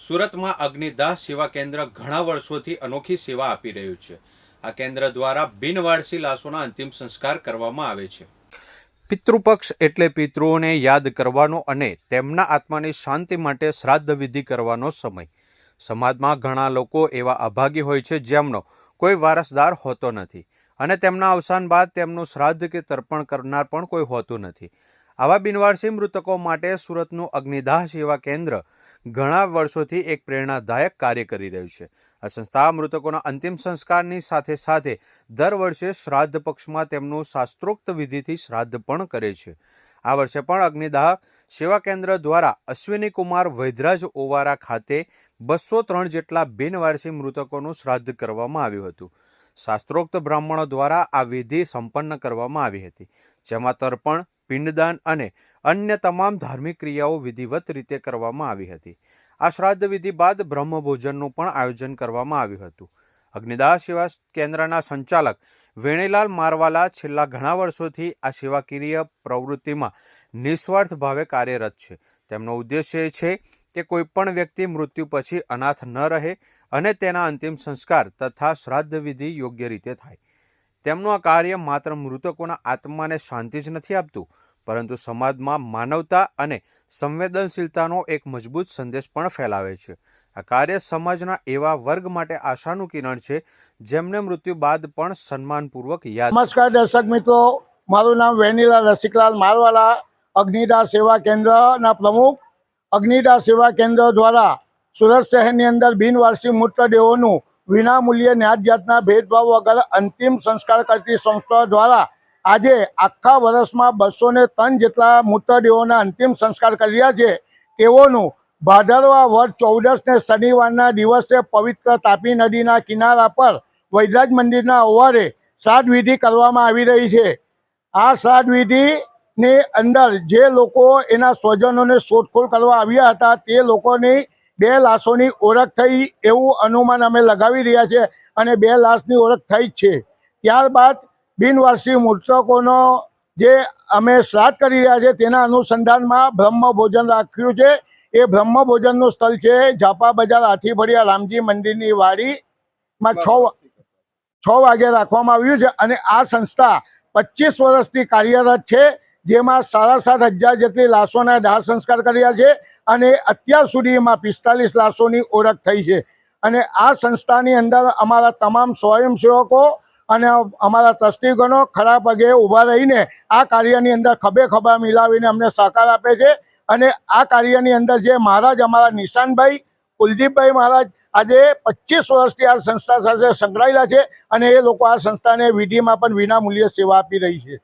સુરતમાં અગ્નિદાહ સેવા કેન્દ્ર ઘણા વર્ષોથી અનોખી સેવા આપી રહ્યું છે. આ કેન્દ્ર દ્વારા બિનવારસી લાશોના અંતિમ સંસ્કાર કરવામાં આવે છે. પિતૃપક્ષ એટલે પિતૃઓને યાદ કરવાનો અને તેમના આત્માની શાંતિ માટે શ્રાદ્ધ વિધિ કરવાનો સમય. સમાજમાં ઘણા લોકો એવા અભાગી હોય છે જેમનો કોઈ વારસદાર હોતો નથી અને તેમના અવસાન બાદ તેમનું શ્રાદ્ધ કે તર્પણ કરનાર પણ કોઈ હોતું નથી. આવા બિનવારસી મૃતકો માટે સુરતનું અગ્નિદાહ સેવા કેન્દ્ર ઘણા વર્ષોથી એક પ્રેરણાદાયક કાર્ય કરી રહ્યું છે. આ સંસ્થા મૃતકોના અંતિમ સંસ્કારની સાથે સાથે દર વર્ષે શ્રાદ્ધ પક્ષમાં તેમનું શાસ્ત્રોક્ત વિધિથી શ્રાદ્ધ પણ કરે છે. આ વર્ષે પણ અગ્નિદાહ સેવા કેન્દ્ર દ્વારા અશ્વિની કુમાર વૈદરાજ ઓવારા ખાતે બસો ત્રણ જેટલા બિનવારસી મૃતકોનું શ્રાદ્ધ કરવામાં આવ્યું હતું. શાસ્ત્રોક્ત બ્રાહ્મણો દ્વારા આ વિધિ સંપન્ન કરવામાં આવી હતી, જેમાં તર્પણ, પિંડદાન અને અન્ય તમામ ધાર્મિક ક્રિયાઓ વિધિવત રીતે કરવામાં આવી હતી. આ શ્રાદ્ધ વિધિ બાદ બ્રહ્મભોજનનું પણ આયોજન કરવામાં આવ્યું હતું. અગ્નિદાહ સેવા કેન્દ્રના સંચાલક વેણીલાલ મારવાલા છેલ્લા ઘણા વર્ષોથી આ સેવાકીય પ્રવૃત્તિમાં નિસ્વાર્થ ભાવે કાર્યરત છે. તેમનો ઉદ્દેશ્ય છે કે કોઈપણ વ્યક્તિ મૃત્યુ પછી અનાથ ન રહે અને તેના અંતિમ સંસ્કાર તથા શ્રાદ્ધ વિધિ યોગ્ય રીતે થાય. તેમનું આ કાર્ય માત્ર મૃતકોના આત્માને શાંતિ જ નથી આપતું, પરંતુ સમાજમાં માનવતા અને સંવેદનશીલતાનો એક મજબૂત સંદેશ પણ ફેલાવે છે. આ કાર્ય સમાજના એવા વર્ગ માટે આશાનું કિરણ છે, જેમને મૃત્યુ બાદ પણ સન્માનપૂર્વક યાદ નમસ્કાર દર્શક મિત્રો, મારું નામ વેનીલા રસિકલાલ મારવાલા અગ્નિદા સેવા કેન્દ્રના પ્રમુખ. અગ્નિદા સેવા કેન્દ્ર દ્વારા સુરત શહેરની અંદર બિનવારસી મૃતદેહોનું વિનામૂલ્યે ન્યાજ જાતના ભેદભાવ વગર અંતિમ સંસ્કાર કરતી સંસ્થા દ્વારા આજે આખા વર્ષમાં બસો ને ત્રણ જેટલા મૃતદેહોના અંતિમ સંસ્કાર કર્યા છે. તેઓનું ભાદરવા વર્ષ ચૌદસને શનિવારના દિવસે પવિત્ર તાપી નદીના કિનારા પર વૈદરાજ મંદિરના ઓવારે શ્રાદ્ધ કરવામાં આવી રહી છે. આ શ્રાદ્ધ વિધિની અંદર જે લોકો એના સ્વજનોને શોધખોળ કરવા આવ્યા હતા, તે લોકોની બે લાશોની ઓળખ થઈ એવું અનુમાન અમે લગાવી રહ્યા છે અને બે લાશની ઓળખ થઈ છે. ત્યારબાદ બિનવારસી મૃતકોનો જે અમે શ્રાદ્ધ કરી રહ્યા છે તેના અનુસંધાનમાં બ્રહ્મ ભોજન રાખ્યું છે. એ બ્રહ્મ ભોજનનું સ્થળ છે ઝાપા બજાર હાથીફળિયા રામજી મંદિરની વાડીમાં છ છ વાગે રાખવામાં આવ્યું છે અને આ સંસ્થા પચીસ વર્ષથી કાર્યરત છે. જેમાં સાડા સાત હજાર જેટલી લાશોના દાહ સંસ્કાર કર્યા છે અને અત્યાર સુધીમાં પિસ્તાલીસ લાશોની ઓળખ થઈ છે. અને આ સંસ્થાની અંદર અમારા તમામ સ્વયંસેવકો અને અમારા ટ્રસ્ટીગણો ખરા પગે ઊભા રહીને આ કાર્યની અંદર ખભે ખભા મિલાવીને અમને સહકાર આપે છે. અને આ કાર્યની અંદર જે મહારાજ અમારા નિશાનભાઈ, કુલદીપભાઈ મહારાજ આજે પચીસ વર્ષથી આ સંસ્થા સાથે સંકળાયેલા છે અને એ લોકો આ સંસ્થાને વિધિમાં પણ વિનામૂલ્યે સેવા આપી રહી છે.